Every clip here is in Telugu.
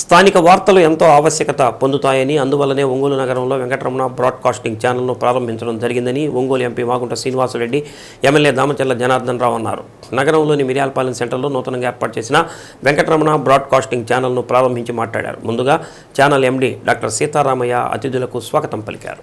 స్థానిక వార్తలు ఎంతో ఆవశ్యకత పొందుతాయని అందువల్లనే ఒంగోలు నగరంలో వెంకటరమణ బ్రాడ్కాస్టింగ్ ఛానల్ను ప్రారంభించడం జరిగిందని ఒంగోలు ఎంపీ మాగుంట శ్రీనివాసరెడ్డి ఎమ్మెల్యే దామచర్ల జనార్దన్ రావు అన్నారు. నగరంలోని మిర్యాలపాలెం సెంటర్లో నూతనంగా ఏర్పాటు చేసిన వెంకటరమణ బ్రాడ్కాస్టింగ్ ఛానల్ను ప్రారంభించి మాట్లాడారు. ముందుగా ఛానల్ ఎండీ డాక్టర్ సీతారామయ్య అతిథులకు స్వాగతం పలికారు.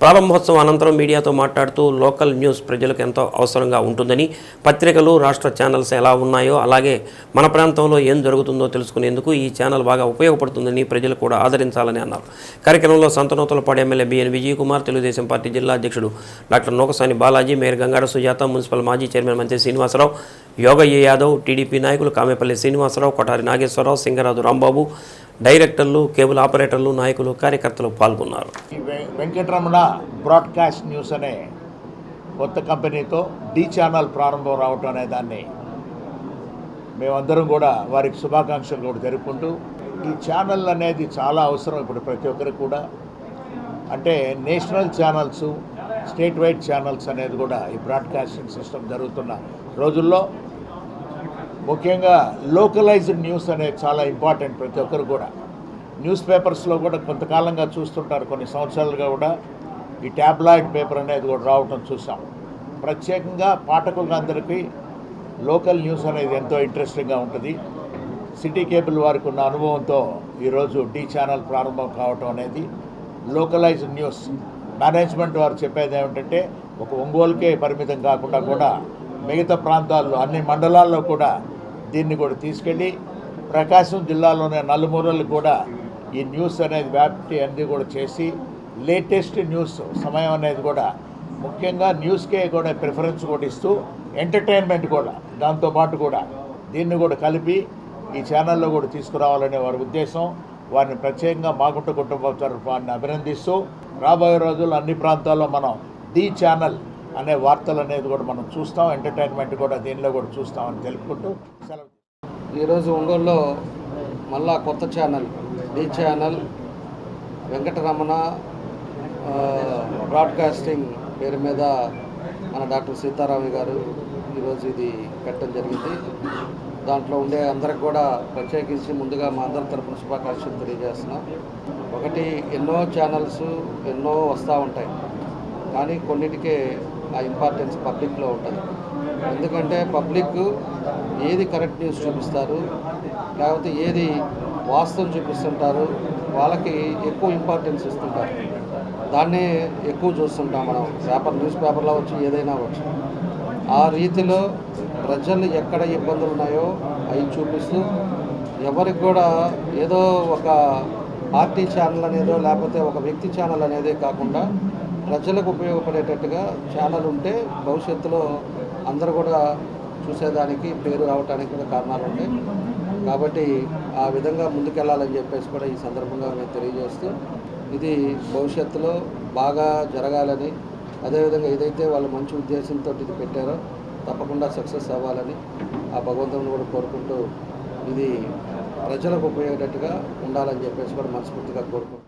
ప్రారంభోత్సవం అనంతరం మీడియాతో మాట్లాడుతూ లోకల్ న్యూస్ ప్రజలకు ఎంతో అవసరంగా ఉంటుందని పత్రికలు రాష్ట్ర ఛానల్స్ ఎలా ఉన్నాయో అలాగే మన ప్రాంతంలో ఏం జరుగుతుందో తెలుసుకునేందుకు ఈ ఛానల్ బాగా ఉపయోగపడుతుందని ప్రజలు కూడా ఆదరించాలని అన్నారు. కార్యక్రమంలో Santhanuthalapadu MLA BN Vijay Kumar Telugu Desam party జిల్లా అధ్యక్షుడు doctor Nokasani Balaji mayor Gangada Sujatha municipal మాజీ చైర్మన్ మంత్రి శ్రీనివాసరావు యోగయ్య యాదవ్ టీడీపీ నాయకులు కామేపల్లి శ్రీనివాసరావు కొఠారి నాగేశ్వరరావు సింగరాజు రాంబాబు డైరెక్టర్లు కేబుల్ ఆపరేటర్లు నాయకులు కార్యకర్తలు పాల్గొన్నారు. ఈ వెంకటరమణ బ్రాడ్కాస్ట్ న్యూస్ అనే కొత్త కంపెనీతో డి ఛానల్ ప్రారంభం రావటం అనే దాన్ని మేమందరం కూడా వారికి శుభాకాంక్షలు కూడా జరుపుకుంటూ ఈ ఛానల్ అనేది చాలా అవసరం ఇప్పుడు ప్రతి ఒక్కరికి కూడా. అంటే national channels state wide channels అనేది కూడా ఈ బ్రాడ్కాస్టింగ్ సిస్టమ్ జరుగుతున్న రోజుల్లో ముఖ్యంగా లోకలైజ్డ్ న్యూస్ అనేది చాలా ఇంపార్టెంట్ ప్రతి ఒక్కరు కూడా. న్యూస్ పేపర్స్లో కూడా కొంతకాలంగా చూస్తుంటారు కొన్ని సంవత్సరాలుగా కూడా. ఈ ట్యాబ్లాయిడ్ పేపర్ అనేది కూడా రావటం చూసాం. ప్రత్యేకంగా పాఠకులందరికీ లోకల్ న్యూస్ అనేది ఎంతో ఇంట్రెస్టింగ్గా ఉంటుంది. సిటీ కేబుల్ వారికి ఉన్న అనుభవంతో ఈరోజు డి ఛానల్ ప్రారంభం కావటం అనేది లోకలైజ్డ్ న్యూస్ మేనేజ్మెంట్ వారు చెప్పేది ఏమిటంటే ఒక ఒంగోలుకే పరిమితం కాకుండా కూడా మిగతా ప్రాంతాల్లో అన్ని మండలాల్లో కూడా దీన్ని కూడా తీసుకెళ్ళి ప్రకాశం జిల్లాలోనే నలుమూరలు కూడా ఈ న్యూస్ అనేది వ్యాప్తి అనేది కూడా చేసి లేటెస్ట్ న్యూస్ సమయం అనేది కూడా ముఖ్యంగా న్యూస్కే కూడా ప్రిఫరెన్స్ కూడా ఇస్తూ ఎంటర్టైన్మెంట్ కూడా దాంతోపాటు కూడా దీన్ని కూడా కలిపి ఈ ఛానల్లో కూడా తీసుకురావాలనే వారి ఉద్దేశం వారిని ప్రత్యేకంగా మాగుంట కుటుంబ వారిని అభినందిస్తూ రాబోయే రోజుల్లో అన్ని ప్రాంతాల్లో మనం ది ఛానల్ అనే వార్తలు అనేది కూడా మనం చూస్తాం. ఎంటర్టైన్మెంట్ కూడా దీనిలో కూడా చూస్తామని తెలుపుకుంటూ సెలవు ఈరోజు ఒంగోలులో మళ్ళా కొత్త channel D channel Venkataramana broadcasting పేరు మీద మన డాక్టర్ సీతారామయ్య గారు ఈరోజు ఇది పెట్టడం జరిగింది. దాంట్లో ఉండే అందరికి కూడా ప్రత్యేకించి ముందుగా మా అందరి తరపున శుభాకాంక్షలు తెలియజేస్తున్నాం. ఒకటి ఎన్నో ఛానల్స్ ఎన్నో వస్తూ ఉంటాయి. కానీ కొన్నిటికే ఆ ఇంపార్టెన్స్ పబ్లిక్లో ఉంటుంది. ఎందుకంటే పబ్లిక్ ఏది కరెక్ట్ న్యూస్ చూపిస్తారు లేకపోతే ఏది వాస్తవం చూపిస్తుంటారు వాళ్ళకి ఎక్కువ ఇంపార్టెన్స్ ఇస్తుంటారు. దాన్నే ఎక్కువ చూస్తుంటాం మనం. పేపర్ న్యూస్ పేపర్లో వచ్చి ఏదైనా వచ్చు. ఆ రీతిలో ప్రజలు ఎక్కడ ఇబ్బందులు ఉన్నాయో అవి చూపిస్తూ ఎవరికి కూడా ఏదో ఒక పార్టీ ఛానల్ అనేదో లేకపోతే ఒక వ్యక్తి ఛానల్ అనేదే కాకుండా ప్రజలకు ఉపయోగపడేటట్టుగా ఛానల్ ఉంటే భవిష్యత్తులో అందరూ కూడా చూసేదానికి పేరు రావడానికి కూడా కారణాలు ఉంటాయి. కాబట్టి ఆ విధంగా ముందుకెళ్ళాలని చెప్పేసి కూడా ఈ సందర్భంగా మేము తెలియజేస్తూ ఇది భవిష్యత్తులో బాగా జరగాలని అదేవిధంగా ఏదైతే వాళ్ళు మంచి ఉద్దేశంతో ఇది పెట్టారో తప్పకుండా సక్సెస్ అవ్వాలని ఆ భగవంతుని కూడా కోరుకుంటూ ఇది ప్రజలకు ఉపయోగేటట్టుగా ఉండాలని చెప్పేసి కూడా మనస్ఫూర్తిగా కోరుకుంటున్నాను.